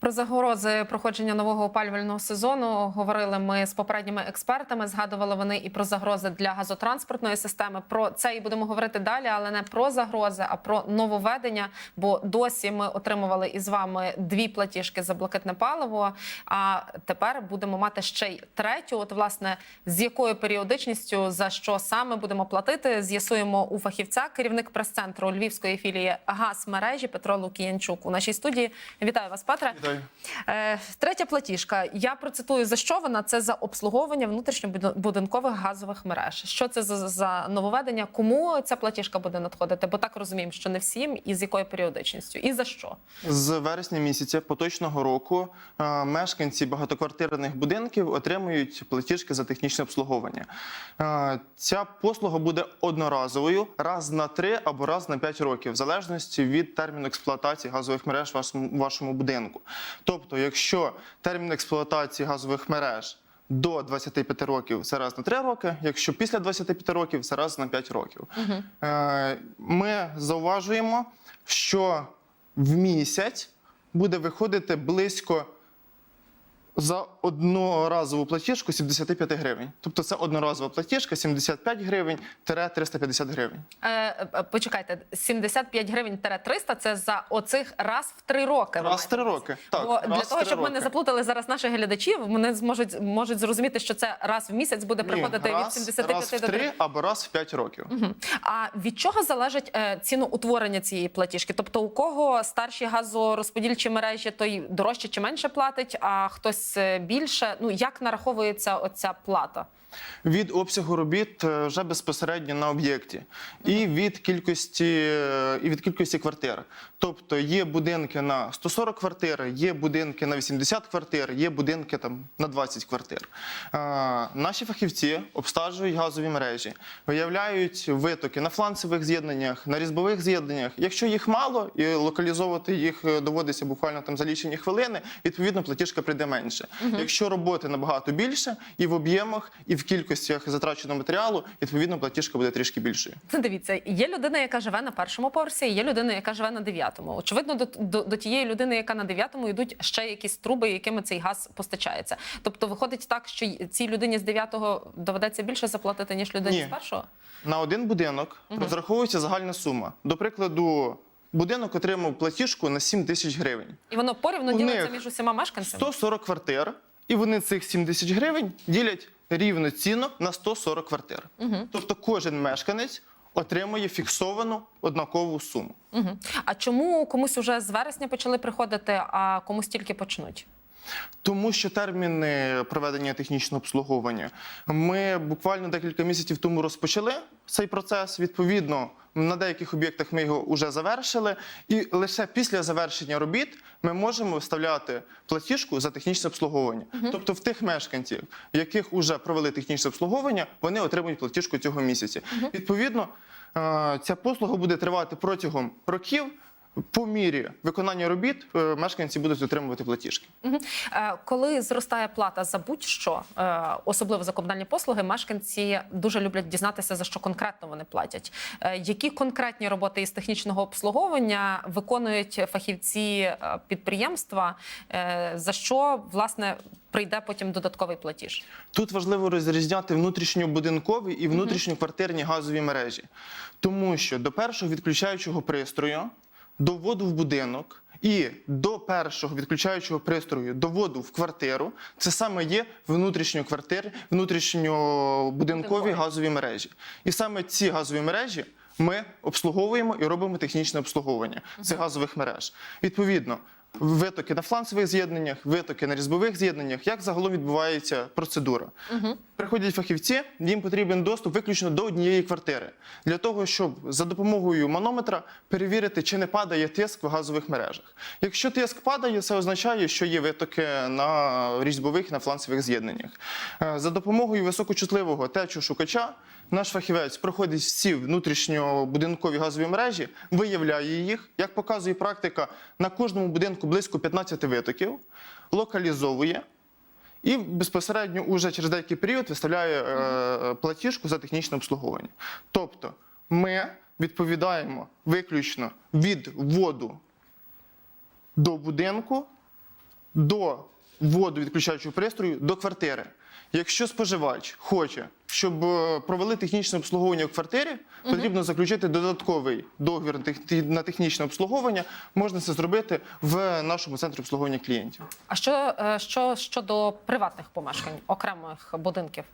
Про загрози проходження нового опалювального сезону говорили ми з попередніми експертами. Згадували вони і про загрози для газотранспортної системи. Про це і будемо говорити далі, але не про загрози, а про нововведення. Бо досі ми отримували із вами дві платіжки за блакитне паливо. А тепер будемо мати ще й третю. От власне з якою періодичністю за що саме будемо платити, з'ясуємо у фахівця, керівник прес-центру Львівської філії газмережі Петро Лукіянчук у нашій студії. Вітаю вас, Петре. Вітаю. Е, Третя платіжка. Я процитую за що вона це за обслуговування внутрішньобудинкових газових мереж. Що це за, за нововведення? Кому ця платіжка буде надходити? Бо так розуміємо, що не всім, і з якою періодичністю, і за що? З вересня місяця поточного року е, мешканці багатоквартирних будинків отримують платіжки за технічне обслуговування. Е, Ця послуга буде одноразовою раз на три або раз на п'ять років, в залежності від терміну експлуатації газових мереж в вашому будинку. Тобто, якщо термін експлуатації газових мереж до 25 років це раз на 3 роки. Якщо після 25 років це раз на 5 років. угу. Ми зауважуємо, що в місяць буде виходити близько за одноразову платіжку 75 гривень. Тобто це одноразова платіжка 75 гривень 350 гривень. Е, е, почекайте, 75 гривень 300 – це за оцих раз в три роки. Раз в три роки. Так, Бо для того, щоб ми не заплутали зараз наших глядачів, вони зможуть можуть зрозуміти, що це раз в місяць буде Ні, приходити раз, від 75 раз в до 3. 3 або раз в 5 років. Мгм. А від чого залежить е, ціноутворення цієї платіжки? Тобто, у кого старші газорозподільчі мережі, той дорожче чи менше платить, а хтось е, більше. Ну як нараховується оця плата? Від обсягу робіт е, вже безпосередньо на об'єкті, і від кількості е, і від кількості квартир. Тобто є будинки на 140 квартир, є будинки на 80 квартир, є будинки там на 20 квартир. Е, Наші фахівці обстежують газові мережі, виявляють витоки на фланцевих з'єднаннях, на різьбових з'єднаннях. Якщо їх мало і локалізовувати їх доводиться буквально там за лічені хвилини, відповідно платіжка прийде менше. Якщо роботи набагато більше і в об'ємах, і в кількостях затраченого матеріалу, відповідно платіжка буде трішки більшою. Це дивіться, є людина, яка живе на першому поверсі, і є людина, яка живе на дев'ятому. Очевидно, до, до, до тієї людини, яка на дев'ятому, йдуть ще якісь труби, якими цей газ постачається. Тобто виходить так, що цій людині з дев'ятого доведеться більше заплатити, ніж людині Ні. з першого. На один будинок розраховується загальна сума. До прикладу, будинок отримав платіжку на 7 тисяч гривень. І воно порівну У ділиться між усіма мешканцями. 140 квартир, і вони цих 7 тисяч гривень ділять рівноцінно на 140 квартир. Тобто кожен мешканець отримує фіксовану однакову суму. Угу. А чому комусь уже з вересня почали приходити, а комусь тільки почнуть? Тому що терміни проведення технічного обслуговування ми буквально декілька місяців тому розпочали цей процес. Відповідно, на деяких об'єктах ми його вже завершили, і лише після завершення робіт ми можемо виставляти платіжку за технічне обслуговування. Тобто, в тих мешканців, яких вже провели технічне обслуговування, вони отримують платіжку цього місяця. Відповідно, е, ця послуга буде тривати протягом років. По мірі виконання робіт е, мешканці будуть отримувати платіжки. Е, Коли зростає плата за будь-що, е, особливо за комунальні послуги, мешканці дуже люблять дізнатися, за що конкретно вони платять. Які конкретні роботи із технічного обслуговування виконують фахівці підприємства, за що власне прийде потім додатковий платіж? Тут важливо розрізняти внутрішньобудинкові і внутрішньоквартирні газові мережі, тому що до першого відключаючого пристрою, до воду в будинок і до першого відключаючого пристрою до воду в квартиру це саме є внутрішньоквартирні, внутрішньобудинкові газові мережі. І саме ці газові мережі ми обслуговуємо і робимо технічне обслуговування цих газових мереж. Відповідно, витоки на фланцевих з'єднаннях, витоки на різьбових з'єднаннях, як загалом відбувається процедура. Приходять фахівці, їм потрібен доступ виключно до однієї квартири для того, щоб за допомогою манометра перевірити, чи не падає тиск в газових мережах. Якщо тиск падає, це означає, що є витоки на різьбових і на фланцевих з'єднаннях. Е, За допомогою високочутливого течошукача наш фахівець проходить всі внутрішньобудинкові газові мережі, виявляє їх. Як показує практика, на кожному будинку близько 15 витоків, локалізовує. І безпосередньо уже через деякий період виставляє е, платіжку за технічне обслуговування. Тобто ми відповідаємо виключно від воду до будинку до воду відключаючого пристрою до квартири. Якщо споживач хоче, щоб е, провели технічне обслуговування в квартирі, потрібно заключити додатковий договір на технічне обслуговування. Можна це зробити в нашому центрі обслуговування клієнтів. А що, е, що щодо приватних помешкань, окремих будинків?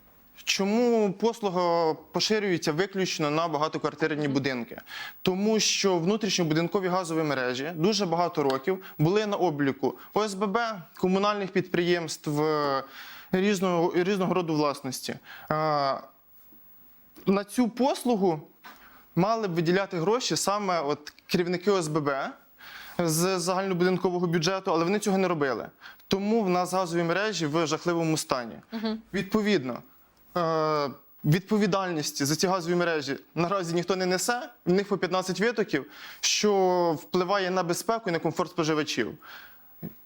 Чому послуга поширюється виключно на багатоквартирні будинки? Тому що внутрішньобудинкові газові мережі дуже багато років були на обліку ОСББ, комунальних підприємств різного, різного роду власності. На цю послугу мали б виділяти гроші саме от керівники ОСББ з загальнобудинкового бюджету, але вони цього не робили. Тому в нас газові мережі в жахливому стані. Відповідно, е, відповідальності за ці газові мережі наразі ніхто не несе. В них по 15 витоків, що впливає на безпеку і на комфорт споживачів.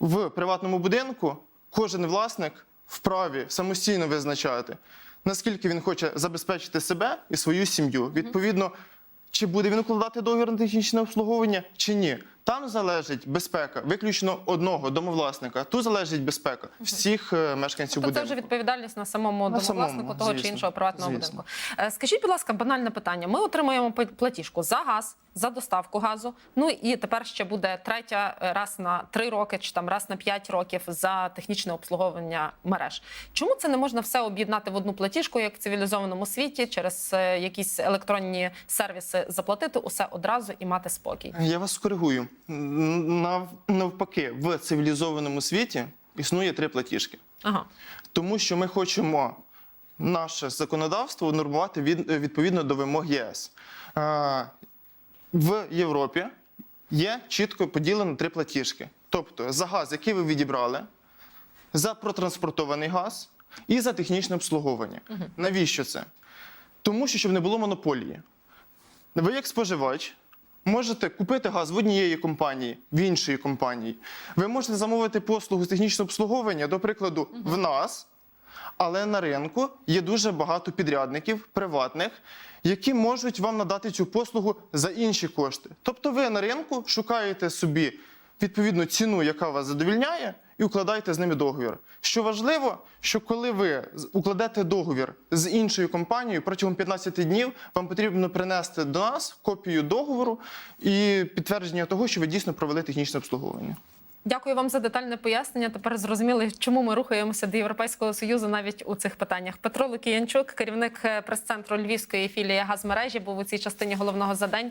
В приватному будинку кожен власник вправі самостійно визначати, наскільки він хоче забезпечити себе і свою сім'ю. Відповідно, чи буде він укладати договір на технічне обслуговування, чи ні. Там залежить безпека виключно одного домовласника. Тут залежить безпека всіх е, мешканців Тобто це вже відповідальність на самому На домовласнику самому, того чи іншого приватного звісно. будинку. Е, Скажіть, будь ласка, банальне питання. Ми отримуємо пла- платіжку за газ, за доставку газу. Ну і тепер ще буде третя е, раз на три роки чи там раз на п'ять років за технічне обслуговування мереж. Чому це не можна все об'єднати в одну платіжку, як в цивілізованому світі, через е, якісь електронні сервіси заплатити усе одразу і мати спокій? Я вас нав- Навпаки, в цивілізованому світі існує три платіжки. Ага. Тому що ми хочемо наше законодавство нормувати від, відповідно до вимог ЄС. В Європі є чітко поділено три платіжки. Тобто за газ, який ви відібрали, за протранспортований газ і за технічне обслуговування. Навіщо це? Тому що щоб не було монополії. Ви, як споживач, можете купити газ в однієї компанії, в іншої компанії. Ви можете замовити послугу з технічного обслуговування, до прикладу, в нас, але на ринку є дуже багато підрядників приватних, які можуть вам надати цю послугу за інші кошти. Тобто ви на ринку шукаєте собі відповідну ціну, яка вас задовільняє, і укладаєте з ними договір. Що важливо, що коли ви укладете договір з іншою компанією протягом 15 днів, вам потрібно принести до нас копію договору і підтвердження того, що ви дійсно провели технічне обслуговування. Дякую вам за детальне пояснення. Тепер зрозуміли, чому ми рухаємося до Європейського союзу навіть у цих питаннях. Петро Лукіянчук, керівник е, прес-центру Львівської філії газмережі, був у цій частині головного за день.